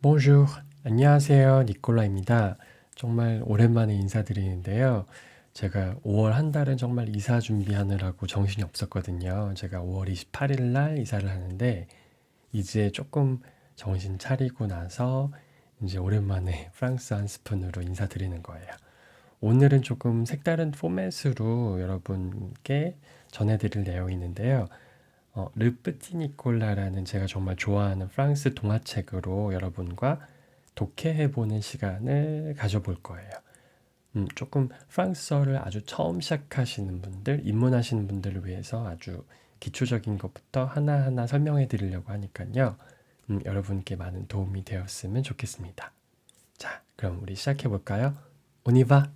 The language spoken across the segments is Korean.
Bonjour. 안녕하세요. 니콜라입니다. 정말 오랜만에 인사드리는데요. 제가 5월 한 달은 정말 이사 준비하느라고 정신이 없었거든요. 제가 5월 28일 날 이사를 하는데 이제 조금 정신 차리고 나서 이제 오랜만에 프랑스 한 스푼으로 인사드리는 거예요. 오늘은 조금 색다른 포맷으로 여러분께 전해드릴 내용이 있는데요. 어, 르프티 니콜라라는 제가 정말 좋아하는 프랑스 동화책으로 여러분과 독해해보는 시간을 가져볼 거예요. 음, 조금 프랑스어를 아주 처음 시작하시는 분들, 입문하시는 분들을 위해서 아주 기초적인 것부터 하나하나 설명해 드리려고 하니까요. 음, 여러분께 많은 도움이 되었으면 좋겠습니다. 자, 그럼 우리 시작해 볼까요? 오니바.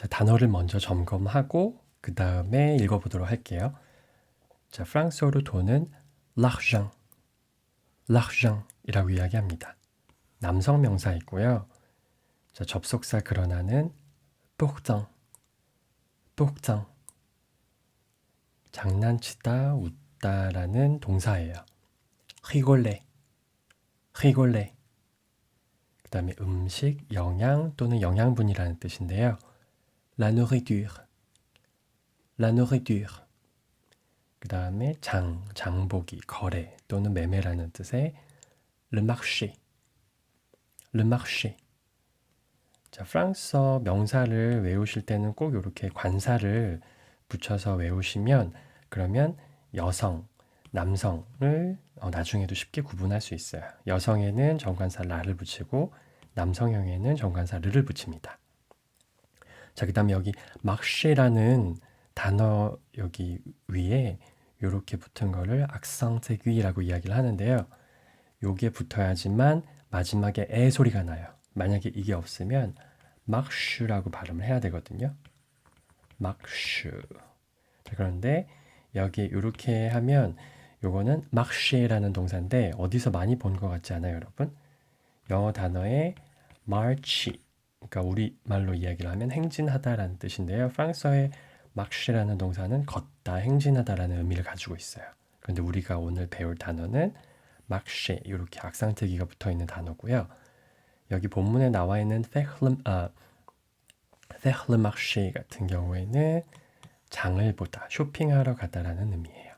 자, 단어를 먼저 점검하고 그 다음에 읽어보도록 할게요. 자, 프랑스어로 돈은 l'argent, l'argent이라고 이야기합니다. 남성 명사이고요. 자, 접속사 그러나는 pourtant, pourtant. 장난치다, 웃다라는 동사예요. rigoler, rigoler. 그 다음에 음식, 영양 또는 영양분이라는 뜻인데요. La nourriture, la nourriture. 그 다음에 장, 장보기, 거래 또는 매매라는 뜻의 le marché, le marché. 자, 프랑스어 명사를 외우실 때는 꼭 이렇게 관사를 붙여서 외우시면 그러면 여성, 남성을 어, 나중에도 쉽게 구분할 수 있어요. 여성에는 정관사 라를 붙이고 남성형에는 정관사 르를 붙입니다. 자, 그 다음에 여기 막쉐라는 단어 여기 위에 이렇게 붙은 거를 악상태귀라고 이야기를 하는데요. 요게 붙어야지만 마지막에 에 소리가 나요. 만약에 이게 없으면 막슈라고 발음을 해야 되거든요. 막슈. 자, 그런데 여기 이렇게 하면 요거는 막쉐라는 동사인데 어디서 많이 본 것 같지 않아요, 여러분? 영어 단어에 march 그러니까 우리 말로 이야기를 하면 행진하다라는 뜻인데요. 프랑스어의 막시라는 동사는 걷다, 행진하다라는 의미를 가지고 있어요. 그런데 우리가 오늘 배울 단어는 막시 이렇게 악상트기가 붙어 있는 단어고요. 여기 본문에 나와 있는 페흐름 아 페흐르 막시 같은 경우에는 장을 보다, 쇼핑하러 가다라는 의미예요.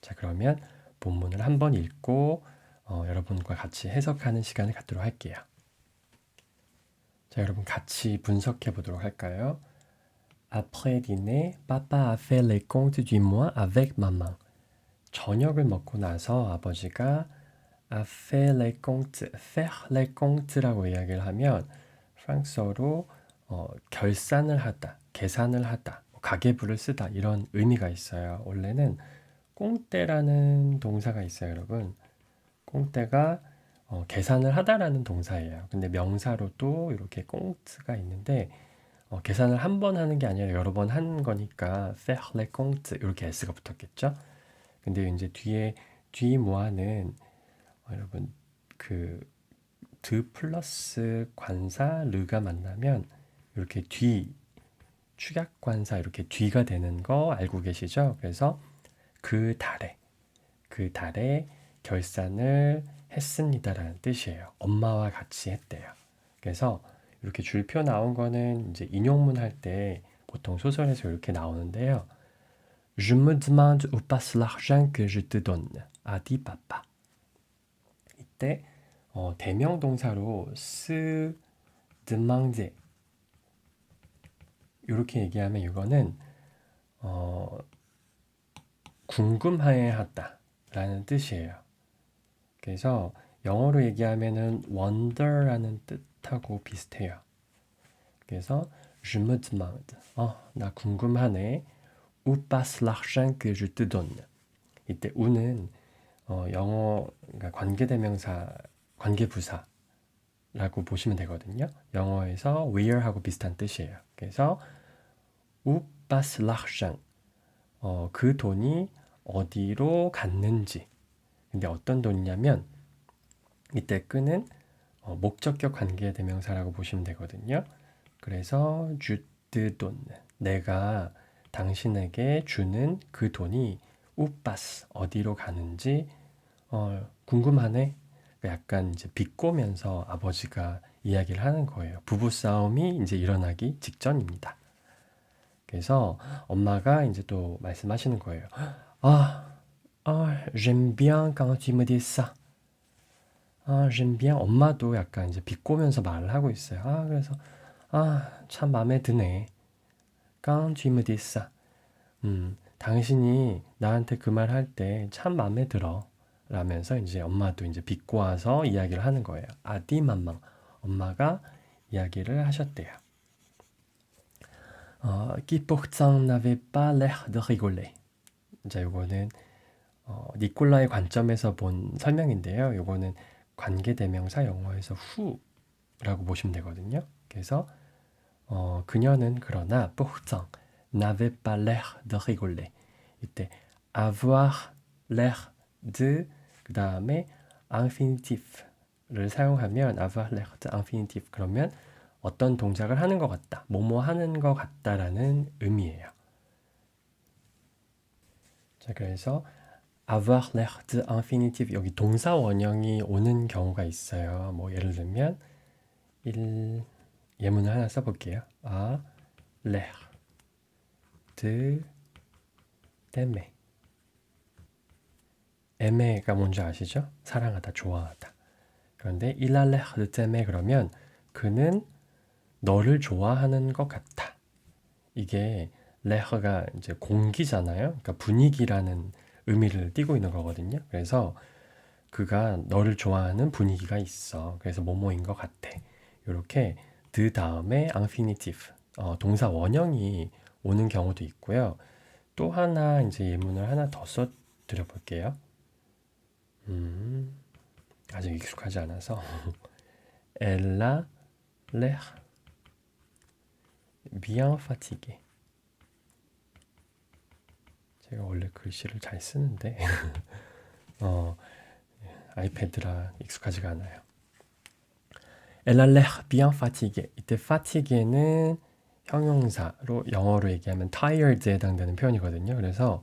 자, 그러면 본문을 한번 읽고 어, 여러분과 같이 해석하는 시간을 갖도록 할게요. 자, 여러분 같이 분석해 보도록 할까요? Après dîner, papa a fait les comptes du mois avec maman. 저녁을 먹고 나서 아버지가 a fait les comptes, faire les comptes라고 이야기를 하면 프랑스어로 어, 결산을 하다, 계산을 하다, 뭐 가계부를 쓰다 이런 의미가 있어요. 원래는 꽁떼라는 동사가 있어요, 여러분. 꽁떼가 어, 계산을 하다라는 동사예요. 근데 명사로도 이렇게 꽁트가 있는데 어, 계산을 한 번 하는 게 아니라 여러 번 한 거니까 les comptes 이렇게 s가 붙었겠죠. 근데 이제 뒤에 뒤 모아는 어, 여러분 그 드 플러스 관사 르가 만나면 이렇게 뒤 축약 관사 이렇게 뒤가 되는 거 알고 계시죠? 그래서 그 달에 그 달에 결산을 했습니다라는 뜻이에요. 엄마와 같이 했대요. 그래서 이렇게 줄표 나온 거는 이제 인용문 할 때 보통 소설에서 이렇게 나오는데요. Je me demande où passe l'argent que je te donne. a dit. 이때 어, 대명 동사로 se demander 이렇게 얘기하면 이거는 어, 궁금하해 하다라는 뜻이에요. 그래서 영어로 얘기하면은 wonder라는 뜻하고 비슷해요. 그래서 je me demande. 어, 나 궁금하네. Où passe l'argent que je te donne? 이때 우는 어, 영어 그러니까 관계대명사, 관계부사라고 보시면 되거든요. 영어에서 where하고 비슷한 뜻이에요. 그래서 où passe l'argent? 어, 그 돈이 어디로 갔는지 근데 어떤 돈이냐면 이때 끈은 어, 목적격 관계 대명사라고 보시면 되거든요. 그래서 주드 돈 내가 당신에게 주는 그 돈이 우빠스 어디로 가는지 어, 궁금하네. 약간 이제 비꼬면서 아버지가 이야기를 하는 거예요. 부부 싸움이 이제 일어나기 직전입니다. 그래서 엄마가 이제 또 말씀하시는 거예요. 아, 아, j'aime bien quand tu me dis ça. 아, j'aime bien. 엄마도 약간 이제 비꼬면서 말을 하고 있어요. 아, 그래서 아, 참 마음에 드네. quand tu me dis ça. 음, 당신이 나한테 그 말 할 때 참 마음에 들어. 라면서 이제 엄마도 이제 비꼬아서 이야기를 하는 거예요. 아디맘망. 엄마가 이야기를 하셨대요. 어, qui pourtant n'avait pas l'air de rigoler. 자, 요거는 어, 니콜라의 관점에서 본 설명인데요. 요거는 관계대명사 영어에서 후라고 보시면 되거든요. 그래서 어, 그녀는 그러나 pourtant n'avait pas l'air de rigoler. 이때 avoir l'air de 그 다음에 infinitif를 사용하면 avoir l'air de infinitif 그러면 어떤 동작을 하는 것 같다, 뭐뭐 하는 것 같다라는 의미예요. 자, 그래서 avoir infinitif 여기 동사 원형이 오는 경우가 있어요. 뭐 예를 들면 일 예문을 하나 써볼게요. a l'air de t'aimer. aimer가 뭔지 아시죠? 사랑하다, 좋아하다. 그런데 il a l'air de t'aimer 그러면 그는 너를 좋아하는 것 같아. 이게 레허가 이제 공기잖아요. 그러니까 분위기라는 의미를 띠고 있는 거거든요. 그래서 그가 너를 좋아하는 분위기가 있어. 그래서 뭐뭐인 것 같아. 이렇게 그 다음에 infinitive 어, 동사 원형이 오는 경우도 있고요. 또 하나 이제 예문을 하나 더 써 드려 볼게요. 음, 아직 익숙하지 않아서 a l'air bien fatiguée. 제가 원래 글씨를 잘 쓰는데 어, 아이패드라 익숙하지가 않아요. Elle a l'air bien fatiguée. 이때 fatigue는 형용사로 영어로 얘기하면 tired에 해당되는 표현이거든요. 그래서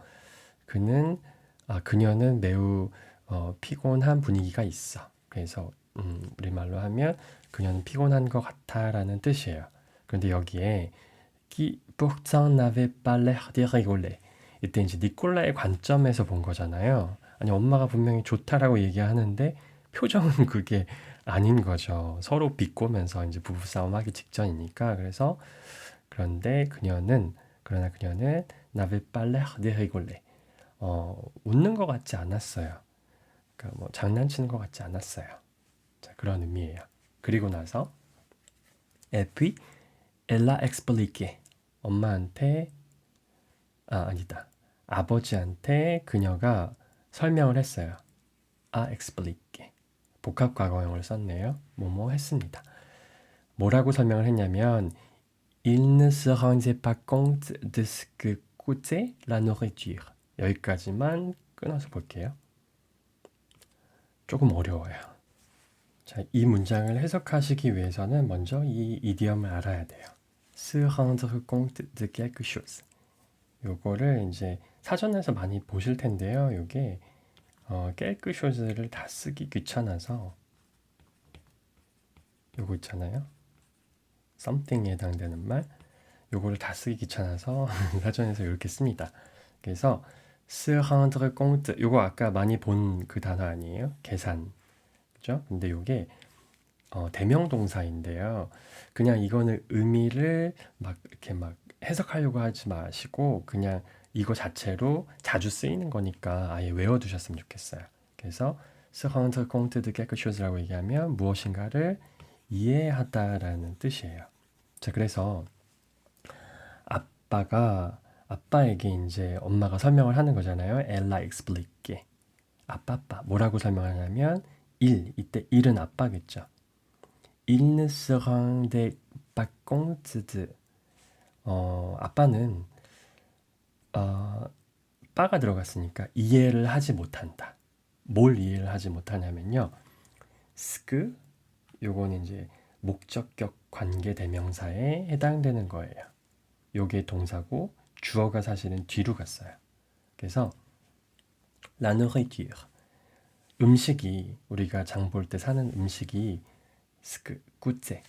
그는 아, 그녀는 매우 어, 피곤한 분위기가 있어. 그래서 음, 우리말로 하면 그녀는 피곤한 것 같아라는 뜻이에요. 그런데 여기에 qui pourtant n'avait pas l'air de rigoler. 이때 이제 니콜라의 관점에서 본 거잖아요. 아니 엄마가 분명히 좋다라고 얘기하는데 표정은 그게 아닌 거죠. 서로 비꼬면서 이제 부부 싸움 하기 직전이니까 그래서 그런데 그녀는 그러나 그녀는 l'air de rigoler. 어, 웃는 것 같지 않았어요. 그러니까 뭐 장난치는 것 같지 않았어요. 자, 그런 의미예요. 그리고 나서 elle a expliqué. 엄마한테 아, 아니다. 아버지한테 그녀가 설명을 했어요. 아, explique. 복합 과거형을 썼네요. 뭐뭐 했습니다. 뭐라고 설명을 했냐면 Il ne se rendait pas compte de ce que coûtait la nourriture. 여기까지만 끊어서 볼게요. 조금 어려워요. 자, 이 문장을 해석하시기 위해서는 먼저 이 이디엄을 알아야 돼요. se rendre compte de quelque chose. 요거를 이제 사전에서 많이 보실 텐데요. 요게 어, quelque 다 쓰기 귀찮아서 요거 있잖아요. something에 해당되는 말 요거를 다 쓰기 귀찮아서 사전에서 이렇게 씁니다. 그래서 se rendre 요거 아까 많이 본 그 단어 아니에요? 계산. 그죠? 근데 요게 어, 대명 동사인데요. 그냥 이거는 의미를 막 이렇게 막 해석하려고 하지 마시고 그냥 이거 자체로 자주 쓰이는 거니까 아예 외워두셨으면 좋겠어요. 그래서 de quelque chose라고 얘기하면 무엇인가를 이해하다라는 뜻이에요. 자, 그래서 아빠가 아빠에게 이제 엄마가 설명을 하는 거잖아요. 엘라 explique. 아빠 아빠 뭐라고 설명하냐면 일 이때 일은 아빠겠죠. Il ne se rendait 어, 아빠는 어, 빠가 들어갔으니까 이해를 하지 못한다. 뭘 이해를 하지 못하냐면요. 스크 요거는 이제 목적격 관계 대명사에 해당되는 거예요. 요게 동사고 주어가 사실은 뒤로 갔어요. 그래서 nourriture. 음식이 우리가 장 볼 때 사는 음식이 그 꾸째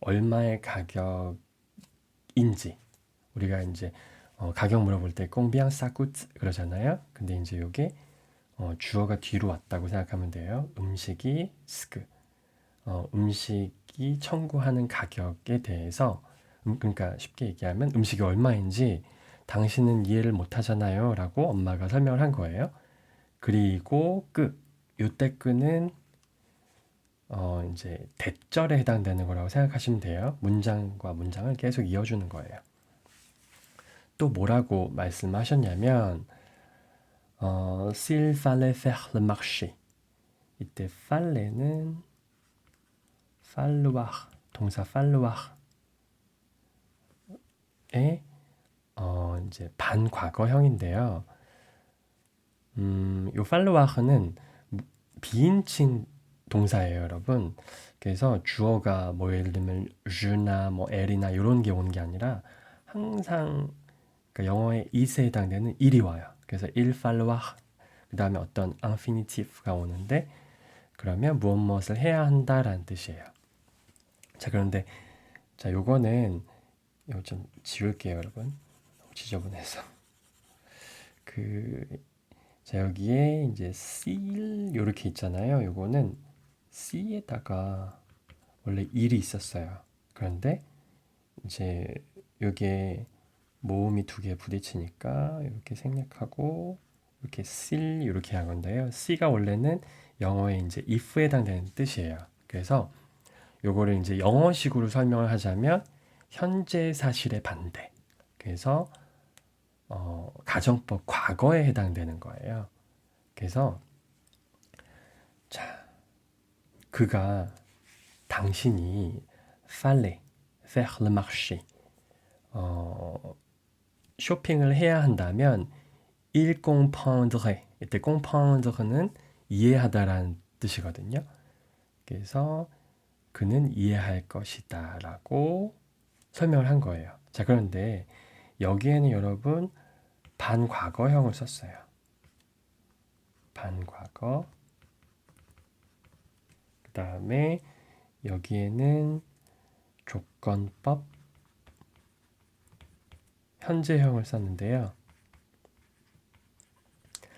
얼마의 가격인지 우리가 이제 어, 가격 물어볼 때 꽁비앙 싸꾸츠 그러잖아요. 근데 이제 요게 어, 주어가 뒤로 왔다고 생각하면 돼요. 음식이 스크 어, 음식이 청구하는 가격에 대해서 음, 그러니까 쉽게 얘기하면 음식이 얼마인지 당신은 이해를 못 하잖아요. 라고 엄마가 설명을 한 거예요. 그리고 끝. 요때 끝은 어, 이제 대절에 해당되는 거라고 생각하시면 돼요. 문장과 문장을 계속 이어주는 거예요. 또 뭐라고 말씀하셨냐면 어, s'il fallait faire le marché. 이때 falle는 falloir 동사 falloir에 어, 이제 반과거형인데요. 음, 요 falloir는 비인칭 동사예요, 여러분. 그래서 주어가 뭐 예를 들면 주나 뭐 엘이나 이런 게 오는 게 아니라 항상 그러니까 영어의 it에 해당되는 일이 와요. 그래서 il falloir 그 다음에 어떤 infinitive가 오는데 그러면 무엇 무엇을 해야 한다라는 뜻이에요. 자 그런데 자 요거는 이거 좀 지울게요, 여러분. 지저분해서 그자 여기에 이제 seal 요렇게 있잖아요. 요거는 C에다가 원래 일이 있었어요. 그런데 이제 요게 모음이 두 개 부딪히니까 이렇게 생략하고 이렇게 seal 이렇게 한 건데요. C가 원래는 영어에 이제 if에 해당되는 뜻이에요. 그래서 요거를 이제 영어식으로 설명을 하자면 현재 사실의 반대. 그래서 어, 가정법 과거에 해당되는 거예요. 그래서 자 그가 당신이 fallet, faire le marché 어, 쇼핑을 해야 한다면 il comprendrait 이때 comprendre는 이해하다라는 뜻이거든요. 그래서 그는 이해할 것이다라고 설명을 한 거예요. 자 그런데 여기에는 여러분 반과거형을 썼어요. 반과거 그 다음에 여기에는 조건법 현재형을 썼는데요.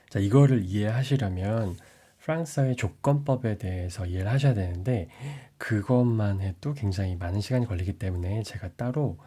자, 이거를 이해하시려면 프랑스어의 조건법에 대해서 이해를 하셔야 되는데 그것만 해도 굉장히 많은 시간이 걸리기 때문에 제가 따로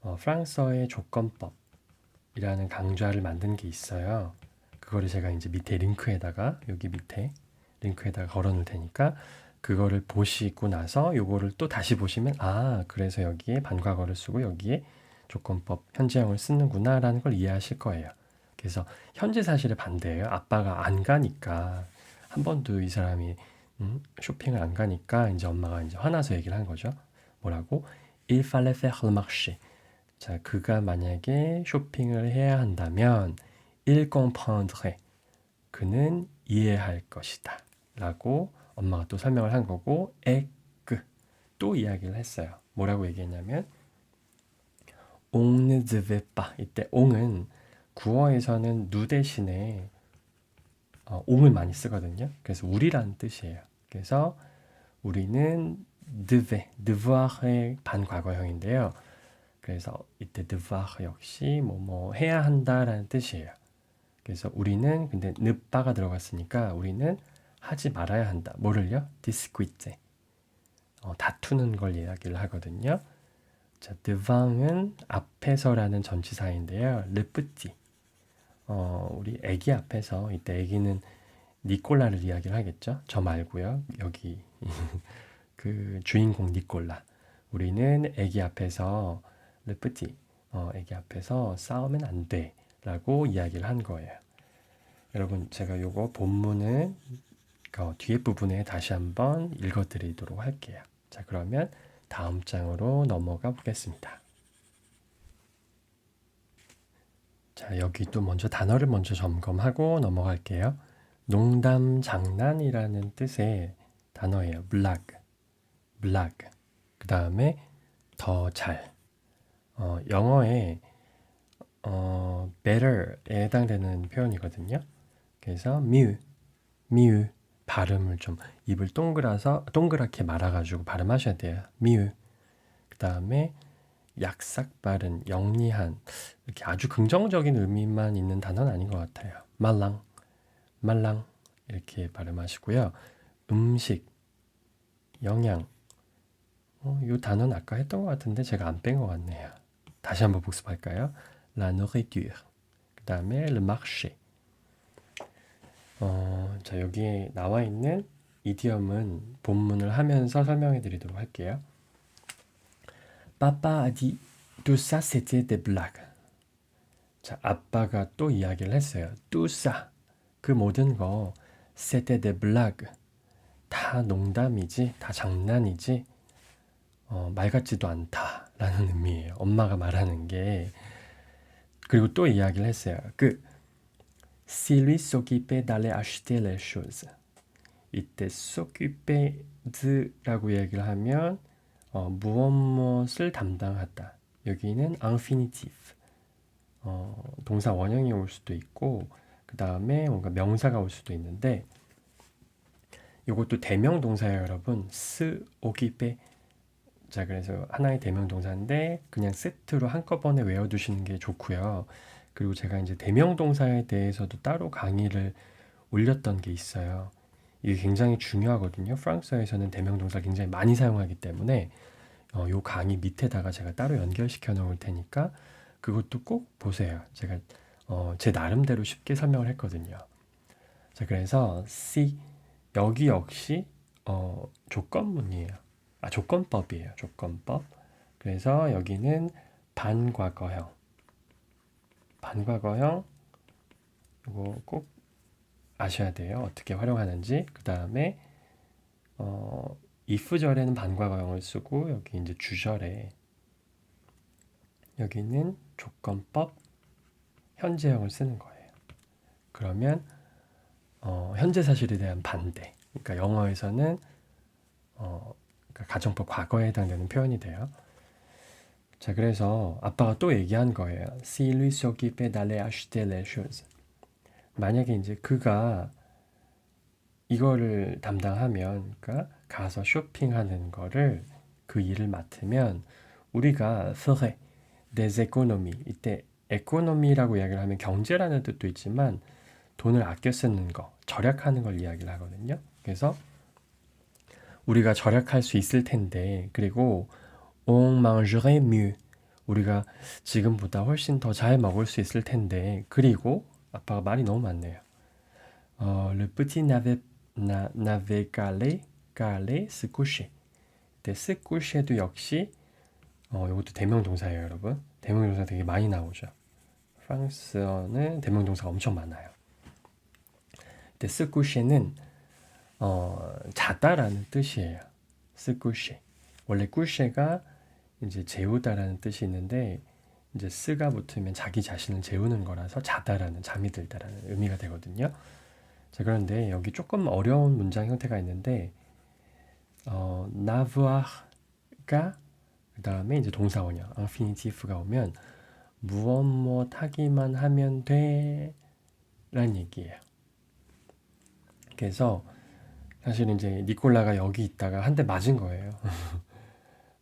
어, 프랑스어의 조건법이라는 강좌를 만든 게 있어요. 그거를 제가 이제 밑에 링크에다가 여기 밑에 링크에다가 걸어 놓을 테니까 그거를 보시고 나서 요거를 또 다시 보시면 아 그래서 여기에 반과거를 쓰고 여기에 조건법 현재형을 쓰는구나라는 걸 이해하실 거예요. 그래서 현재 사실에 반대예요. 아빠가 안 가니까 한 번도 이 사람이 음, 쇼핑을 안 가니까 이제 엄마가 이제 화나서 얘기를 한 거죠. 뭐라고? Il fallait faire le marché. 자, 그가 만약에 쇼핑을 해야 한다면 il comprendrait. 그는 이해할 것이다. 라고 엄마가 또 설명을 한 거고 que 또 이야기를 했어요. 뭐라고 얘기했냐면 devait pas. 이때 on은 구어에서는 누 대신에 어, 옹을 많이 쓰거든요. 그래서 우리라는 뜻이에요. 그래서 우리는 devait, devoir의 반과거형인데요. 그래서 이때 devoir 역시 뭐뭐 해야 한다라는 뜻이에요. 그래서 우리는 근데 늪바가 들어갔으니까 우리는 하지 말아야 한다. 뭐를요? disquite. 어, 다투는 걸 이야기를 하거든요. 자, devant은 앞에서라는 전치사인데요. petit. 어, 우리 아기 앞에서 이때 아기는 니콜라를 이야기를 하겠죠. 저 말고요. 여기 그 주인공 니콜라. 우리는 아기 앞에서 petit. 어, 아기 앞에서 싸우면 안 돼라고 이야기를 한 거예요. 여러분 제가 요거 본문을 어, 뒤에 부분에 다시 한번 읽어드리도록 할게요. 자 그러면 다음 장으로 넘어가 보겠습니다. 자, 여기 또 먼저 단어를 먼저 점검하고 넘어갈게요. 농담, 장난이라는 뜻의 단어예요. blague, blague. 그 다음에 더 잘. 어, 영어에 어, better에 해당되는 표현이거든요. 그래서 미우, 미우 발음을 좀 입을 동그라서 동그랗게 말아가지고 발음하셔야 돼요. 미우. 그 다음에 약삭 발음, 영리한 이렇게 아주 긍정적인 의미만 있는 단어는 아닌 것 같아요. 말랑, 말랑 이렇게 발음하시고요. 음식, 영양. 어, 이 단어는 아까 했던 것 같은데 제가 안 뺀 것 같네요. 다시 한번 복습할까요? La nourriture. 그 다음에 le marché. 어, 자 여기에 나와 있는 이디엄은 본문을 하면서 설명해 드리도록 할게요. Papa a dit tout ça c'était des blagues. 자, 아빠가 또 이야기를 했어요. tout ça. 그 모든 거 c'était des blagues. 다 농담이지, 다 장난이지, 어, 말 같지도 않다라는 의미예요. 엄마가 말하는 게. 그리고 또 이야기를 했어요. 그 si lui s'occupait d'aller acheter les choses. 이때 s'occuper de라고 얘기를 하면 어, 무엇 무엇을 담당하다. 여기는 infinitive. 어, 동사 원형이 올 수도 있고 그 다음에 뭔가 명사가 올 수도 있는데 이것도 대명 동사예요, 여러분. 스 오기페. 자, 그래서 하나의 대명 동사인데 그냥 세트로 한꺼번에 외워두시는 게 좋고요. 그리고 제가 이제 대명 동사에 대해서도 따로 강의를 올렸던 게 있어요. 이게 굉장히 중요하거든요. 프랑스어에서는 대명 동사 굉장히 많이 사용하기 때문에 어, 요 강의 밑에다가 제가 따로 연결시켜 놓을 테니까 그것도 꼭 보세요. 제가 어, 제 나름대로 쉽게 설명을 했거든요. 자, 그래서 C 여기 역시 어, 조건문이에요. 아, 조건법이에요. 조건법. 그래서 여기는 반과거형. 반과거형 이거 꼭 아셔야 돼요. 어떻게 활용하는지. 그 다음에 어, if절에는 반과거형을 쓰고 여기 이제 주절에 여기는 조건법 현재형을 쓰는 거예요. 그러면 어, 현재 사실에 대한 반대. 그러니까 영어에서는 어, 그러니까 가정법 과거에 해당되는 표현이 돼요. 자, 그래서 아빠가 또 얘기한 거예요. Si lui s'occupait d'aller acheter les choses. 만약에 이제 그가 이거를 담당하면, 그러니까 가서 쇼핑하는 거를 그 일을 맡으면 우리가 ferait des économies. 이때 에코노미라고 이야기를 하면 경제라는 뜻도 있지만 돈을 아껴 쓰는 거, 절약하는 걸 이야기를 하거든요. 그래서 우리가 절약할 수 있을 텐데, 그리고 on mangerait mieux. 우리가 지금보다 훨씬 더 잘 먹을 수 있을 텐데, 그리고 아빠가 말이 너무 많네요. 어, le petit n'avait n'a, n'avait qu'à aller, se coucher. 네, se coucher도 역시 어, 이것도 대명동사예요, 여러분. 대명동사 되게 많이 나오죠. 프랑스어는 대명동사가 엄청 많아요. 근데 스쿠시는 어, 자다라는 뜻이에요. 스쿠시. 원래 꾸시가 이제 재우다라는 뜻이 있는데 이제 스가 붙으면 자기 자신을 재우는 거라서 자다라는 잠이 들다라는 의미가 되거든요. 자 그런데 여기 조금 어려운 문장 형태가 있는데 어, 나브아가 그 다음에 이제 동사 원형 인피니티브가 오면 무엇 무엇 하기만 하면 돼 라는 얘기예요. 그래서 사실 이제 니콜라가 여기 있다가 한 대 맞은 거예요.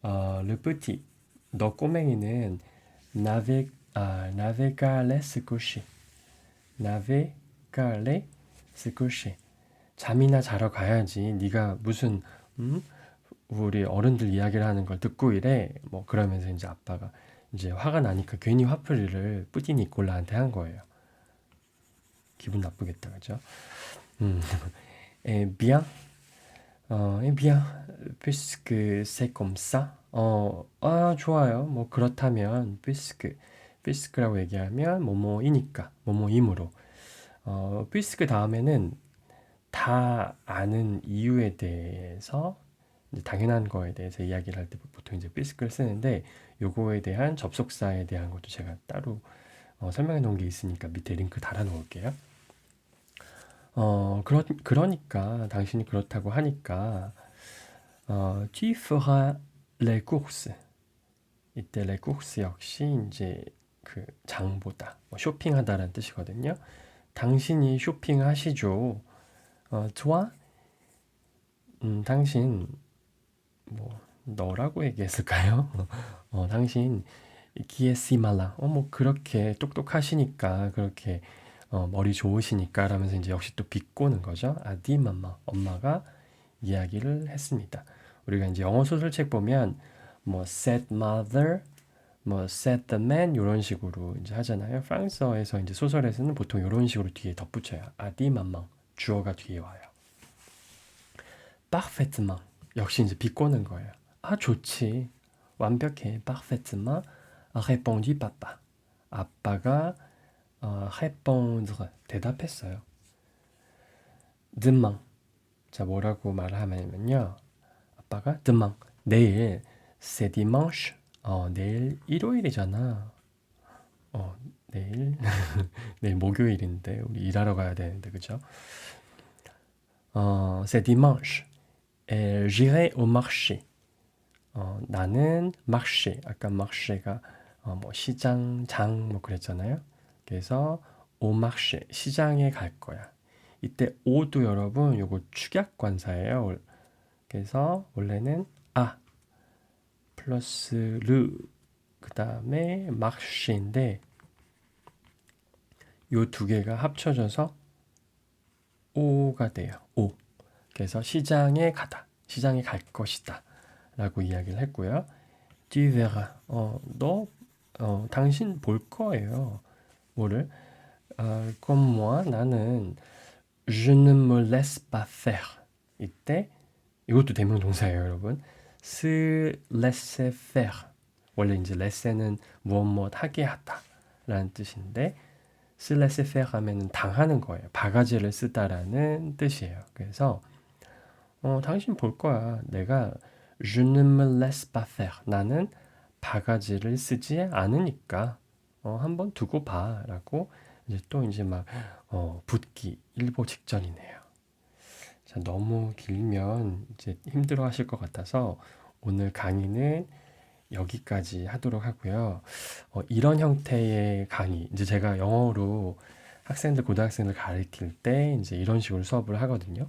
어, 르프티 너 꼬맹이는 나베 아 나베갈레 스쿠시 나베갈레 스쿠시 잠이나 자러 가야지. 네가 무슨 음? 우리 어른들 이야기를 하는 걸 듣고 이래 뭐 그러면서 이제 아빠가 이제 화가 나니까 괜히 화풀이를 뿌디 니콜라한테 한 거예요. 기분 나쁘겠다, 그죠? 음, 에, bien, 어, 에, bien, puisque c'est comme ça. 어, 아, 좋아요. 뭐 그렇다면 puisque, puisque라고 얘기하면 뭐뭐이니까, 뭐뭐이므로. 어, puisque 다음에는 다 아는 이유에 대해서 당연한 거에 대해서 이야기를 할 때 보통 이제 puisque를 쓰는데 요거에 대한 접속사에 대한 것도 제가 따로 어, 설명해 놓은 게 있으니까 밑에 링크 달아 놓을게요. 어, 그러, 그러니까 당신이 그렇다고 하니까 어, tu feras les courses. 이때 les courses 역시 이제 그 장보다 뭐 쇼핑하다라는 뜻이거든요. 당신이 쇼핑하시죠. 어, toi, 음, 당신 뭐 너라고 얘기했을까요? 어, 당신 기에시말라. 어, 뭐 그렇게 똑똑하시니까 그렇게 어, 머리 좋으시니까 라면서 이제 역시 또 비꼬는 거죠. 아디맘마 엄마가 이야기를 했습니다. 우리가 이제 영어 소설책 보면 뭐 said mother, 뭐 said the man 이런 식으로 이제 하잖아요. 프랑스어에서 이제 소설에서는 보통 이런 식으로 뒤에 덧붙여요. 아디맘마 주어가 뒤에 와요. parfaitement 역시 이제 비꼬는 거예요. 아 좋지 완벽해 parfaitement répondit papa. 아빠가 어, répondre 대답했어요. demain 자 뭐라고 말을 하냐면요. 아빠가 demain 내일 c'est dimanche 어 내일 일요일이잖아. 어 내일 내일 목요일인데 우리 일하러 가야 되는데 그죠? 어 c'est dimanche et j'irai au marché. 어 나는 marché 아까 marché가 어, 뭐 시장 장뭐 그랬잖아요. 그래서 marché 시장에 갈 거야. 이때 오도 여러분 요거 축약 관사예요. 그래서 원래는 아 플러스 르 그다음에 마르시인데 요 두 개가 합쳐져서 오가 돼요. 오. 그래서 시장에 가다. 시장에 갈 것이다. 라고 이야기를 했고요. verras. 어, 너 어, 당신 볼 거예요. 뭐를? 어, comme moi 나는 je ne me laisse pas faire. 이때 이것도 대명 동사예요, 여러분. se laisser faire. 원래 이제 laisser는 무엇 무엇 하게 하다라는 뜻인데 se laisser faire 하면은 당하는 거예요. 바가지를 쓰다라는 뜻이에요. 그래서 어, 당신 볼 거야. 내가 je ne me laisse pas faire. 나는 바가지를 쓰지 않으니까 어, 한번 두고 봐라고 이제 또 이제 막 어, 붙기 일보 직전이네요. 자, 너무 길면 이제 힘들어 하실 것 같아서 오늘 강의는 여기까지 하도록 하고요. 어, 이런 형태의 강의, 이제 제가 영어로 학생들, 고등학생들 가르칠 때 이제 이런 식으로 수업을 하거든요.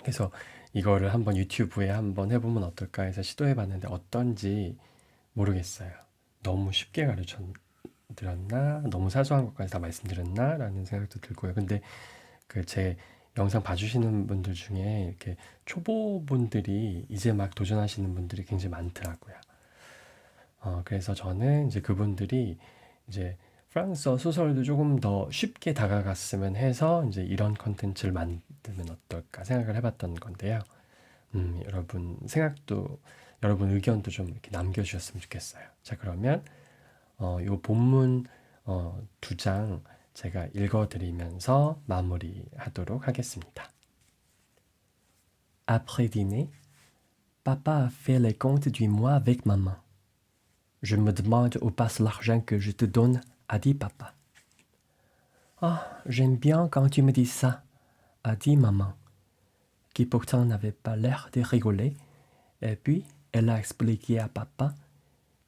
그래서 이거를 한번 유튜브에 한번 해보면 어떨까 해서 시도해 봤는데 어떤지 모르겠어요. 너무 쉽게 가르쳐 드렸나? 너무 사소한 것까지 다 말씀드렸나? 라는 생각도 들고요. 근데 그 제 영상 봐주시는 분들 중에 이렇게 초보분들이 이제 막 도전하시는 분들이 굉장히 많더라고요. 어, 그래서 저는 이제 그분들이 이제 프랑스어 소설도 조금 더 쉽게 다가갔으면 해서 이제 이런 컨텐츠를 만들면 어떨까 생각을 해봤던 건데요. 음, 여러분 생각도 여러분 의견도 좀 이렇게 남겨주셨으면 좋겠어요. 자 그러면 어, 요 본문 어, 두장 제가 읽어드리면서 마무리하도록 하겠습니다. Après dîner, papa a fait les comptes du mois avec maman. Je me demande où passe l'argent que je te donne a dit papa. Ah, j'aime bien quand tu me dis ça, a dit maman, qui pourtant n'avait pas l'air de rigoler. Et puis, elle a expliqué à papa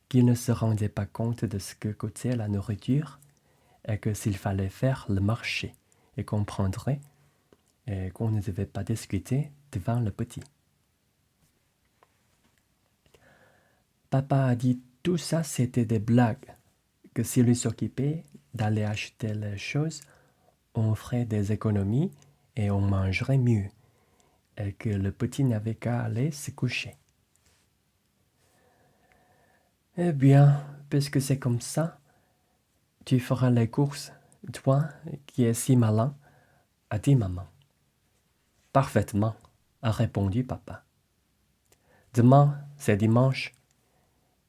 qu'il ne se rendait pas compte de ce que coûtait la nourriture et que s'il fallait faire le marché et comprendrait et qu'on ne devait pas discuter devant le petit. Papa a dit tout ça c'était des blagues que s'il s'occupait d'aller acheter les choses, on ferait des économies et on mangerait mieux, et que le petit n'avait qu'à aller se coucher. Eh bien, puisque c'est comme ça, tu feras les courses, toi qui es si malin, a dit maman. Parfaitement, a répondu papa. Demain, c'est dimanche,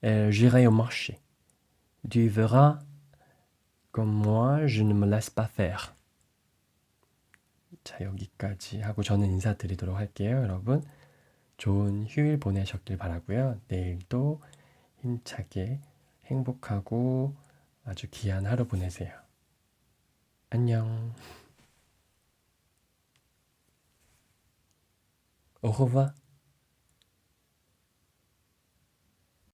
et j'irai au marché. Tu verras comme moi je ne me laisse pas faire. 자, 여기까지 하고 저는 인사드리도록 할게요, 여러분. 좋은 휴일 보내셨길 바라고요. 내일도 힘차게 행복하고 아주 귀한 하루 보내세요. 안녕. Revoir.